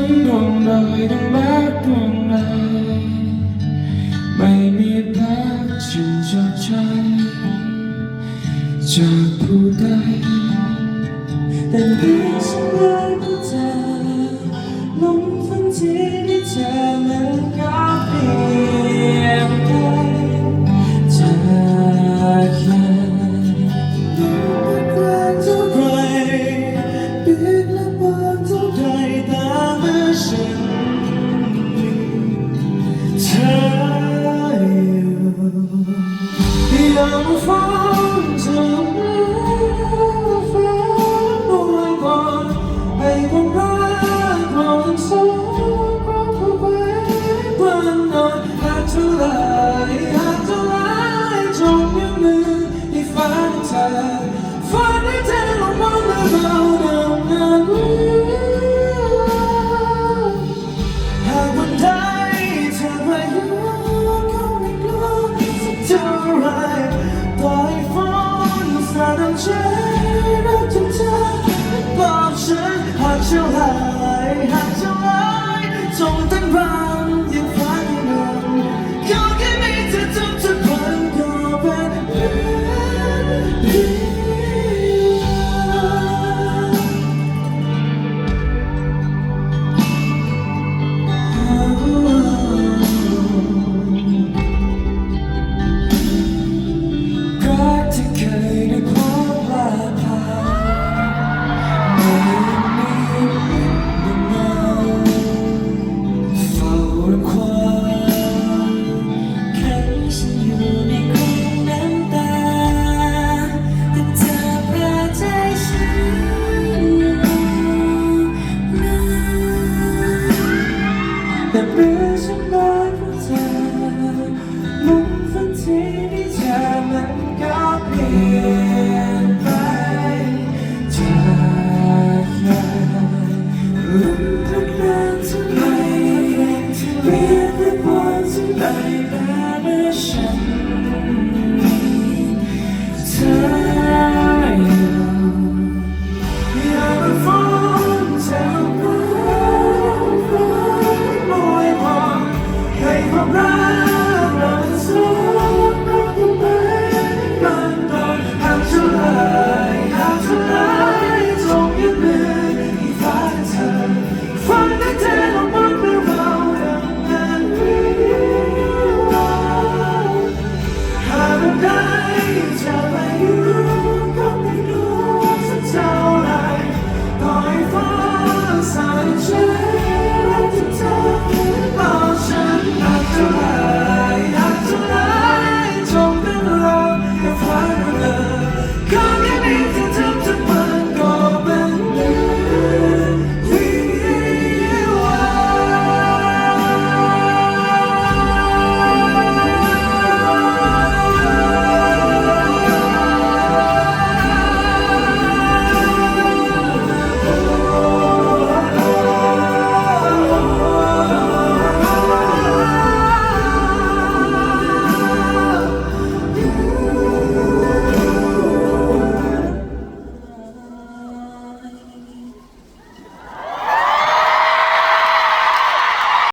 นดวงหน่อยดังแม่ดวงหน่ยไม่มีรักฉันจะใจจากผู้ใดแต่ไม่ ต้องใช้รักจนเธอบอกฉันหากเะหายหาก heaven come here.